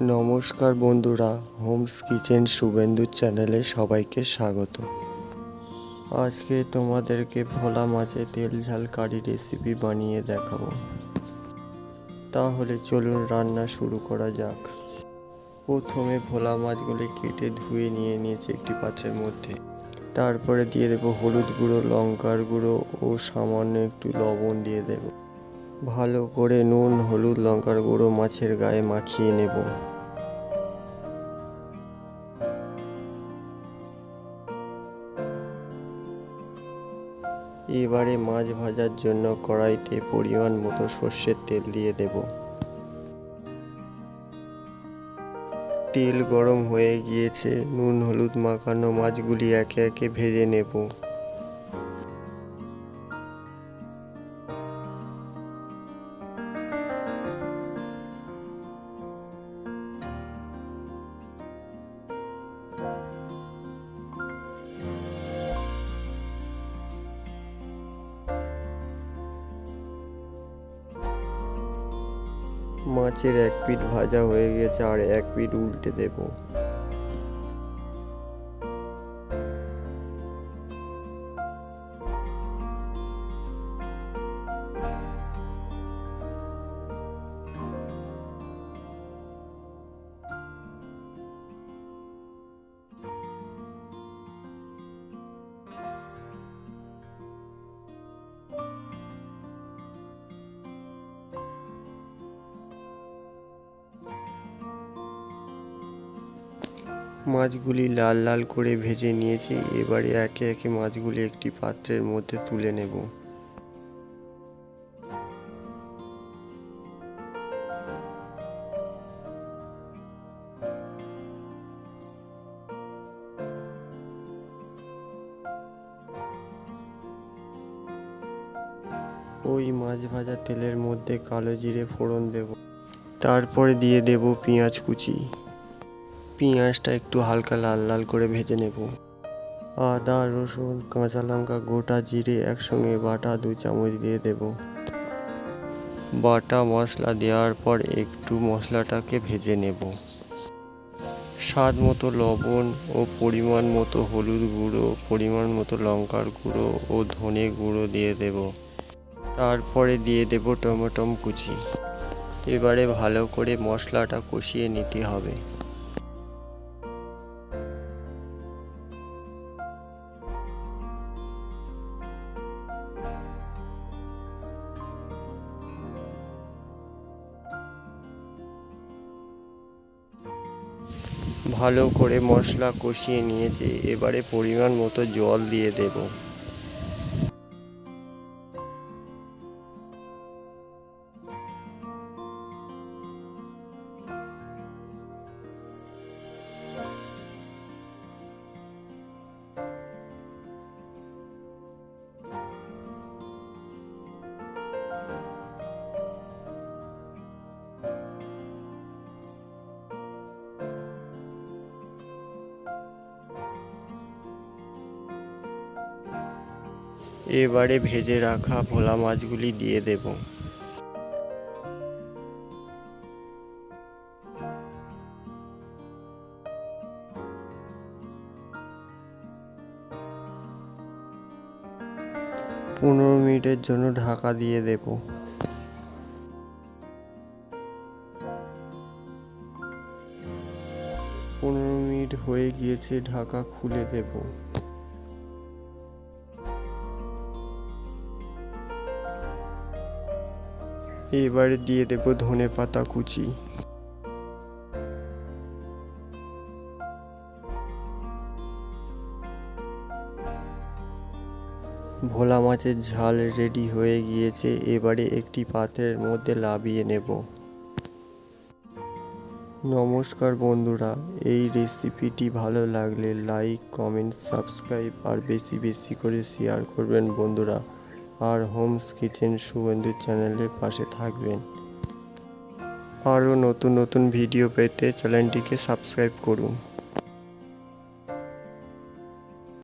নমস্কার বন্ধুরা, Holmes kitchen Suvendu চ্যানেলে সবাইকে স্বাগত। আজকে তোমাদেরকে ভোলা মাছের তেল ঝাল কারি রেসিপি বানিয়ে দেখাবো। তাহলে চলুন রান্না শুরু করা যাক। প্রথমে ভোলা মাছগুলি কেটে ধুয়ে নিয়ে নিয়েছি একটি পাত্রের মধ্যে। তারপরে দিয়ে দেবো হলুদ গুঁড়ো, লঙ্কার গুঁড়ো ও সামান্য একটু লবণ দিয়ে দেবো। ভালো করে নুন, হলুদ, লঙ্কার গুঁড়ো মাছের গায়ে মাখিয়ে নেব। এবারে মাছ ভাজার জন্য কড়াইতে পরিমাণ মতো সর্ষের তেল দিয়ে দেব। তেল গরম হয়ে গিয়েছে, নুন, হলুদ মাখানো মাছগুলি একে একে ভেজে নেব। মাছের এক পিঠ ভাজা হয়ে গেছে আর এক পিঠ উল্টে দেব। মাছগুলি লাল লাল করে ভেজে নিয়েছি, এবারে একে একে মাছগুলি একটি পাত্রের মধ্যে তুলে নেব। ওই মাছ ভাজা তেলের মধ্যে কালো জিরে ফোড়ন দেব। তারপরে দিয়ে দেব পেঁয়াজ কুচি। পেঁয়াজটা একটু হালকা লাল লাল করে ভেজে নেব। আদা, রসুন, কাঁচা লঙ্কা, গোটা জিরে একসঙ্গে বাটা দু চামচ দিয়ে দেব। বাটা মশলা দেওয়ার পর একটু মশলাটাকে ভেজে নেব। স্বাদ মতো লবণ ও পরিমাণ মতো হলুদ গুঁড়ো, পরিমাণ মতো লঙ্কার গুঁড়ো ও ধনে গুঁড়ো দিয়ে দেব। তারপরে দিয়ে দেব টমেটম কুচি। এবারে ভালো করে মশলাটা কষিয়ে নিতে হবে। ভালো করে মশলা কষিয়ে নিয়েছি এবারে পরিমাণ মতো জল দিয়ে দেব। এবারে ভেজে রাখা ভোলা মাছগুলি দিয়ে দেব। পনেরো মিনিটের জন্য ঢাকা দিয়ে দেব। পনেরো মিনিট হয়ে গিয়েছে, ঢাকা খুলে দেবো। এবারে দিয়ে দেব ধনে পাতা কুচি। ভোলা মাছের ঝাল রেডি হয়ে গিয়েছে, এবারে একটি পাত্রের মধ্যে লাভিয়ে নেব। নমস্কার বন্ধুরা, এই রেসিপিটি ভালো লাগলে লাইক কমেন্ট সাবস্ক্রাইব আর বেশি বেশি করে শেয়ার করবেন বন্ধুরা। আর হোমস কিচেন শুভেন্দু চ্যানেলের পাশে থাকবেন। আরও নতুন নতুন ভিডিও পেতে চ্যানেলটিকে সাবস্ক্রাইব করুন।